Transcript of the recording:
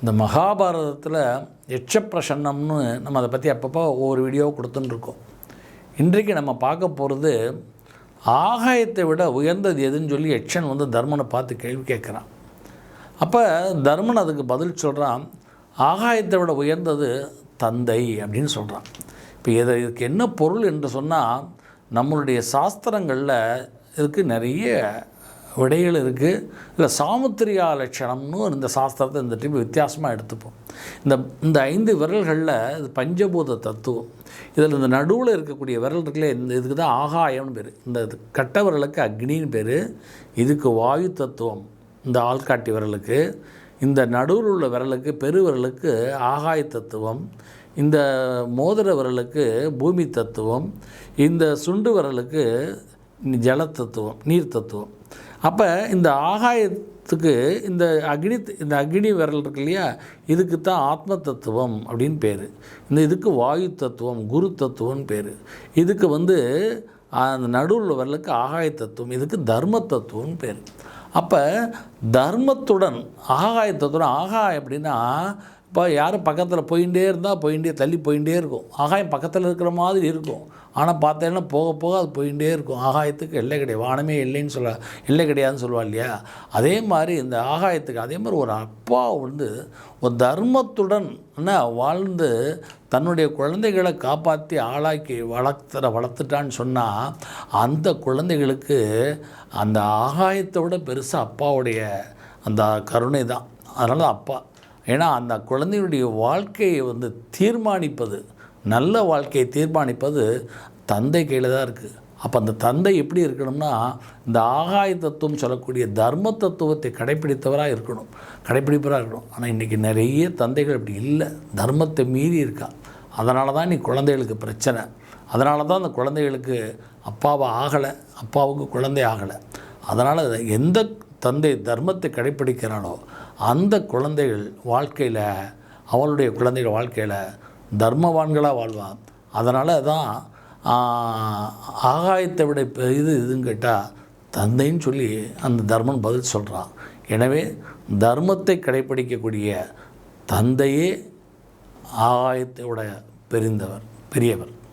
இந்த மகாபாரதத்தில் எச்சப்பிரசன்னம்னு நம்ம அதை பற்றி அப்பப்போ ஒவ்வொரு வீடியோ கொடுத்துட்டுருக்கோம் இன்றைக்கு நம்ம பார்க்க போகிறது ஆகாயத்தை விட உயர்ந்தது எதுன்னு சொல்லி யட்சன் வந்து தர்மனை பார்த்து கேள்வி கேட்குறான். அப்போ தர்மன் அதுக்கு பதில் சொல்கிறான் ஆகாயத்தை விட உயர்ந்தது தந்தை அப்படின்னு சொல்கிறான் இப்போ இதை இதுக்கு என்ன பொருள் என்று சொன்னால் நம்மளுடைய சாஸ்திரங்களில் இதுக்கு நிறைய விடைகள் இருக்குது இல்லை சாமுத்திரியா லட்சணம்னு இந்த சாஸ்திரத்தை இந்த டைம் வித்தியாசமாக எடுத்துப்போம். இந்த இந்த ஐந்து விரல்களில் இது பஞ்சபூத தத்துவம். இதில் இந்த நடுவில் இருக்கக்கூடிய விரல் இருக்குல்ல இந்த இதுக்கு தான் ஆகாயம்னு பேர். இந்த இது கட்ட விரலுக்கு அக்னின்னு பேர். இதுக்கு வாயு தத்துவம் இந்த ஆள்காட்டி விரலுக்கு. இந்த நடுவில் உள்ள விரலுக்கு பெரு விரலுக்கு ஆகாய தத்துவம். இந்த மோதிர விரலுக்கு பூமி தத்துவம். இந்த சுண்டு விரலுக்கு ஜல தத்துவம் நீர் தத்துவம் அப்போ இந்த ஆகாயத்துக்கு இந்த அக்னி இந்த அக்னி விரல் இருக்கு இல்லையா? இதுக்கு தான் ஆத்ம தத்துவம் அப்படின்னு பேர். இந்த இதுக்கு வாயு தத்துவம் குரு தத்துவம்னு பேர். இதுக்கு வந்து அந்த நடுவில் விரலுக்கு ஆகாய தத்துவம் இதுக்கு தர்ம தத்துவம்னு பேர். அப்போ தர்மத்துடன் ஆகாய ஆகாயம் அப்படின்னா இப்போ யாரும் பக்கத்தில் போயிட்டே இருந்தால் போயிட்டே தள்ளி போயிட்டே இருக்கும். ஆகாயம் பக்கத்தில் இருக்கிற மாதிரி இருக்கும். ஆனால் பார்த்தேன்னா போக போக அது போயிட்டே இருக்கும். ஆகாயத்துக்கு எல்லை கிடையாது. வானமே இல்லைன்னு சொல்ல எல்லை கிடையாதுன்னு சொல்லுவா இல்லையா? அதே மாதிரி இந்த ஆகாயத்துக்கு அதே மாதிரி ஒரு அப்பா வந்து ஒரு தர்மத்துடன் வாழ்ந்து தன்னுடைய குழந்தைகளை காப்பாற்றி ஆளாக்கி வளர்த்துற வளர்த்துட்டான்னு சொன்னால் அந்த குழந்தைகளுக்கு அந்த ஆகாயத்தை விட பெருசாக அப்பாவுடைய அந்த கருணை தான். அதனால் அப்பா. ஏன்னா அந்த குழந்தையுடைய வாழ்க்கையை வந்து தீர்மானிப்பது நல்ல வாழ்க்கையை தீர்மானிப்பது தந்தை கையில் தான் இருக்குது அப்போ அந்த தந்தை எப்படி இருக்கணும்னா இந்த ஆகாய தத்துவம் சொல்லக்கூடிய தர்ம தத்துவத்தை கடைப்பிடித்தவராக இருக்கணும். கடைப்பிடிப்பவராக இருக்கணும். ஆனால் இன்றைக்கி நிறைய தந்தைகள் இப்படி இல்லை. தர்மத்தை மீறி இருக்கா. அதனால தான் நீ குழந்தைகளுக்கு பிரச்சனை. அதனால தான் அந்த குழந்தைகளுக்கு அப்பாவை ஆகலை. அப்பாவுக்கு குழந்தை ஆகலை. அதனால் எந்த தந்தை தர்மத்தை கடைப்பிடிக்கிறானோ அந்த குழந்தைகள் வாழ்க்கையில் அவளுடைய குழந்தைகள் வாழ்க்கையில் தர்மவான்களாக வாழ்வான் அதனால தான் ஆகாயத்தை விட இப்போ இது இதுன்னு கேட்டால் தந்தைன்னு சொல்லி அந்த தர்மன் பதில் சொல்கிறான் எனவே தர்மத்தை கடைப்பிடிக்கக்கூடிய தந்தையே ஆகாயத்தை விட பெரிந்தவர் பெரியவர்.